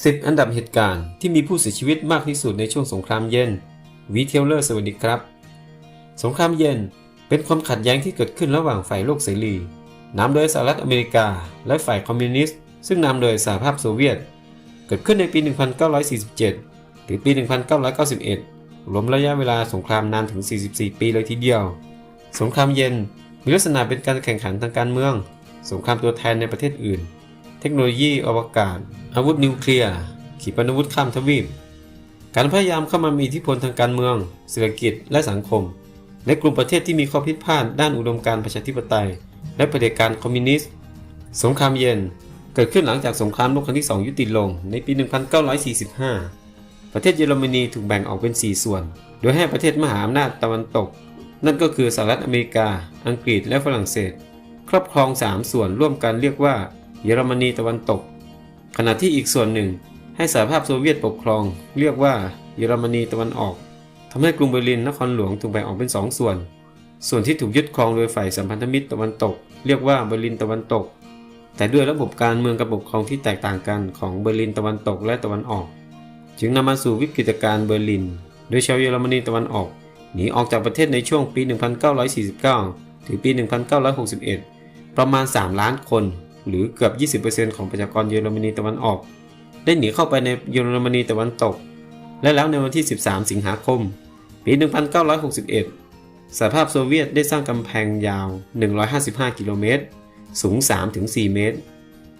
10 อันดับเหตุการณ์ที่มีผู้เสียชีวิตมากที่สุดในช่วงสงครามเย็นวีเทลเลอร์สวัสดีครับ สงครามเย็นเป็นความขัดแย้งที่เกิดขึ้นระหว่างฝ่ายโลกเสรีนำโดยสหรัฐอเมริกา และฝ่ายคอมมิวนิสต์ซึ่งนำโดยสหภาพโซเวียต เกิดขึ้นในปี 1947 ถึงปี 1991รวมระยะเวลาสงครามนานถึง 44 ปีเลยทีเดียว สงครามเย็นมีลักษณะเป็นการแข่งขันทางการเมือง สงครามตัวแทนในประเทศอื่น เทคโนโลยีอวกาศ อาวุธนิวเคลียร์ ขีปนาวุธข้ามทวีป การพยายามเข้ามามีอิทธิพลทางการเมือง เศรษฐกิจ และสังคม ในกลุ่มประเทศที่มีข้อพิพาทด้านอุดมการประชาธิปไตย และเผด็จการคอมมิวนิสต์ สงครามเย็น เกิดขึ้นหลังจากสงครามโลกครั้งที่ 2 ยุติลง ในปี 1945 ประเทศเยอรมนีถูกแบ่งออกเป็น 4 ส่วน โดยให้ประเทศมหาอำนาจตะวันตก นั่นก็คือสหรัฐอเมริกา อังกฤษ และฝรั่งเศส ครอบครอง 3 ส่วนร่วมกันเรียกว่า เยอรมนีตะวันตก ขณะที่อีกส่วนหนึ่ง ให้สหภาพโซเวียตปกครอง เรียกว่าเยอรมนีตะวันออกทำให้กรุงเบอร์ลินนครหลวงถูกแบ่งออกเป็น2ส่วน ส่วนที่ถูกยึดครองโดยฝ่ายสัมพันธมิตรตะวันตก เรียกว่าเบอร์ลินตะวันตก แต่ด้วยระบบการเมืองกับปกครองที่แตกต่างกันของเบอร์ลินตะวันตกและตะวันออก จึงนำมาสู่วิกฤตการณ์เบอร์ลิน โดยชาวเยอรมนีตะวันออกหนีออกจากประเทศในช่วงปี 1949 ถึงปี 1961 ประมาณ 3 ล้านคน หรือเกือบ 20%ของประชากรเยอรมนีตะวันออก ได้หนีเข้าไปในเยอรมนีตะวันตก และแล้วในวันที่ 13 สิงหาคม ปี 1961 สหภาพโซเวียตได้สร้างกำแพงยาว 155 กิโลเมตร สูง 3-4 เมตร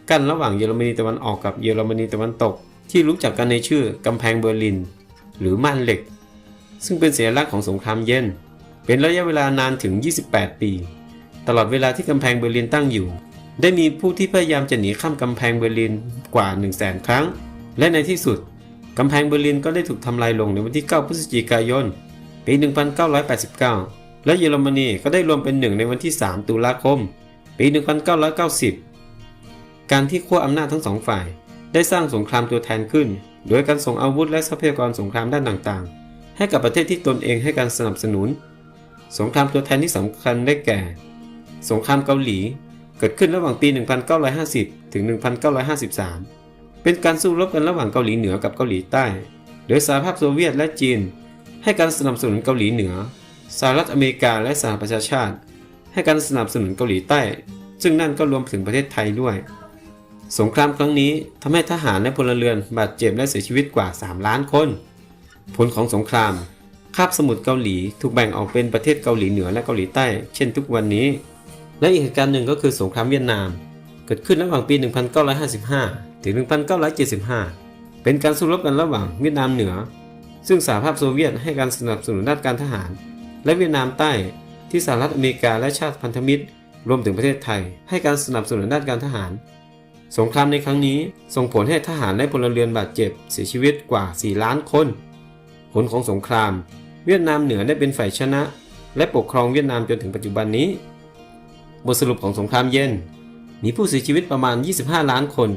กั้นระหว่างเยอรมนีตะวันออกกับเยอรมนีตะวันตก ที่รู้จักกันในชื่อกำแพงเบอร์ลิน หรือม่านเหล็ก ซึ่งเป็นสัญลักษณ์ของสงครามเย็น เป็นระยะเวลานานถึง 28 ปี ตลอดเวลาที่กำแพงเบอร์ลินตั้งอยู่ ได้มีผู้ที่พยายามจะหนีข้ามกำแพงเบอร์ลินกว่า 1 0 0 0 0แครั้ง และในที่สุดกำแพงเบอร์ลินก็ได้ถูกทำลายลงในวันที่ 9 พฤศจิกายน ปี 1989 และเยอรมนีก็ได้รวมเป็นหนึ่งในวันที่ 3 ตุลาคม ปี 1990 การที่ขั้วอำนาจทั้งสองฝ่าย ได้สร้างสงครามตัวแทนขึ้น โดยการส่งอาวุธและทรัพยากรสงครามด้านต่างๆ ให้กับประเทศที่ตนเองให้การสนับสนุน สงครามตัวแทนที่สำคัญได้แก่ สงครามเกาหลี เกิดขึ้นระหว่างปี 1950 ถึง 1953 เป็นการสู้รบกันระหว่างเกาหลีเหนือกับเกาหลีใต้ โดยสหภาพโซเวียตและจีน ให้การสนับสนุนเกาหลีเหนือ สหรัฐอเมริกาและสหประชาชาติ ให้การสนับสนุนเกาหลีใต้ ซึ่งนั่นก็รวมถึงประเทศไทยด้วย สงครามครั้งนี้ทำให้ทหารและพลเรือนบาดเจ็บและเสียชีวิตกว่า 3 ล้านคน ผลของสงครามคาบสมุทรเกาหลีถูกแบ่งออกเป็นประเทศเกาหลีเหนือและเกาหลีใต้ เช่นทุกวันนี้ และอีกเหตุการณ์หนึ่งก็คือสงครามเวียดนาม เกิดขึ้นระหว่างปี 1955 ถึง 1975 เป็นการสู้รบกันระหว่างเวียดนามเหนือ ซึ่งสหภาพโซเวียตให้การสนับสนุนด้านการทหาร และเวียดนามใต้ที่สหรัฐอเมริกาและชาติพันธมิตร รวมถึงประเทศไทย ให้การสนับสนุนด้านการทหาร สงครามในครั้งนี้ส่งผลให้ทหารและพลเรือนบาดเจ็บเสียชีวิตกว่า 4 ล้านคน ผลของสงคราม เวียดนามเหนือได้เป็นฝ่ายชนะ และปกครองเวียดนามจนถึงปัจจุบันนี้ บทสรุปของสงครามเย็น มีผู้เสียชีวิตประมาณ 25 ล้านคน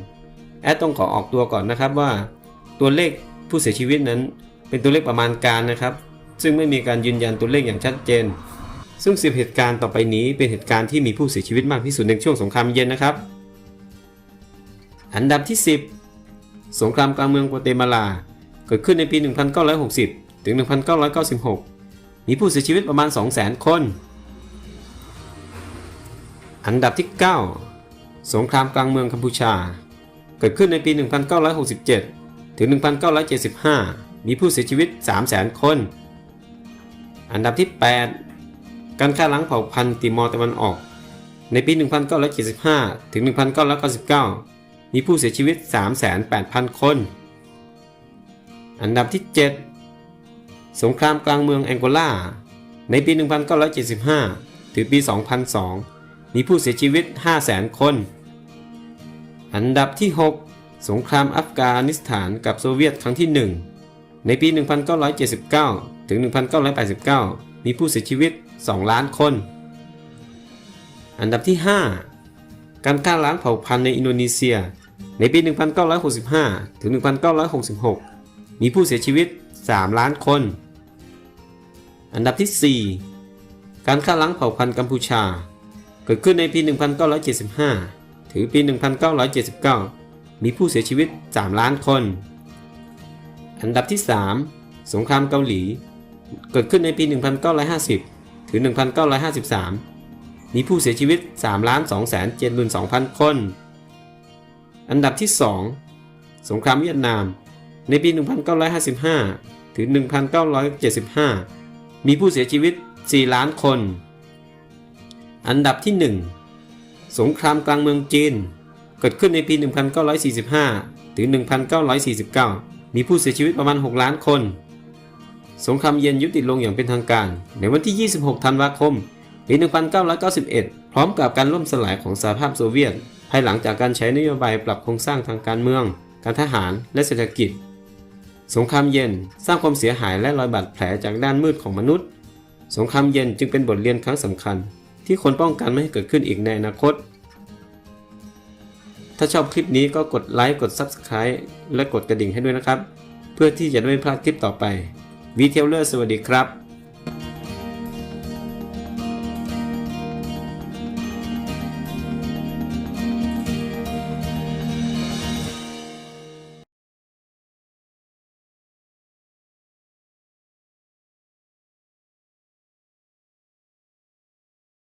แอดต้องขอออกตัวก่อนนะครับว่า ตัวเลขผู้เสียชีวิตนั้น เป็นตัวเลขประมาณการนะครับ ซึ่งไม่มีการยืนยันตัวเลขอย่างชัดเจน ซึ่งสิบเหตุการณ์ต่อไปนี้เป็นเหตุการณ์ที่มีผู้เสียชีวิตมากที่สุดในช่วงสงครามเย็นนะครับ อันดับที่ 10 สงครามกลางเมืองกัวเตมาลา เกิดขึ้นในปี 1960 ถึง 1996 มีผู้เสียชีวิตประมาณ 200,000 คน อันดับที่ 9 สงครามกลางเมืองกัมพูชา เกิดขึ้นในปี 1967 ถึง 1975 มีผู้เสียชีวิต 300,000 คน อันดับที่ 8 การฆ่าล้างเผ่าพันธุ์ติมอร์ตะวันออก ในปี 1975 ถึง 1999 มีผู้เสียชีวิต 308,000 คน อันดับที่ 7 สงครามกลางเมืองแองโกลา ในปี 1975 ถึงปี 2002 มีผู้เสียชีวิต 500,000 คน อันดับที่ 6 สงครามอัฟกานิสถานกับโซเวียตครั้งที่ 1 ในปี 1979 ถึง 1989 มีผู้เสียชีวิต 2 ล้านคน อันดับที่ 5 การฆ่าล้างเผ่าพันธุ์ในอินโดนีเซีย ในปี 1965 ถึง 1966 มีผู้เสียชีวิต 3 ล้านคน อันดับที่ 4 การฆ่าล้างเผ่าพันธุ์กัมพูชา เกิดขึ้นในปี 1975 ถึงปี 1979 มีผู้เสียชีวิต 3 ล้านคน อันดับที่ 3 สงครามเกาหลี เกิดขึ้นในปี 1950 ถึง 1953 มีผู้เสียชีวิต 3 ล้าน2แสน7 2 0 0 0 คน อันดับที่ 2 สงครามเวียดนาม ในปี 1955 ถึง 1975 มีผู้เสียชีวิต 4 ล้านคน อันดับที่ 1 สงครามกลางเมืองจีน เกิดขึ้นในปี 1945 ถึง 1949 มีผู้เสียชีวิตประมาณ 6 ล้านคน สงครามเย็นยุติลงอย่างเป็นทางการ ในวันที่ 26 ธันวาคม ปี 1991 พร้อมกับการล่มสลายของสหภาพโซเวียต ภายหลังจากการใช้นโยบายปรับโครงสร้างทางการเมือง การทหาร และเศรษฐกิจ สงครามเย็นสร้างความเสียหายและรอยบาดแผลจากด้านมืดของมนุษย์ สงครามเย็นจึงเป็นบทเรียนครั้งสำคัญ ที่ควรป้องกันไม่ให้เกิดขึ้นอีกในอนาคต ถ้าชอบคลิปนี้ก็กดไลค์กด Subscribe และกดกระดิ่งให้ด้วยนะครับ เพื่อที่จะไม่พลาดคลิปต่อไปวีเทลเลอร์สวัสดีครับ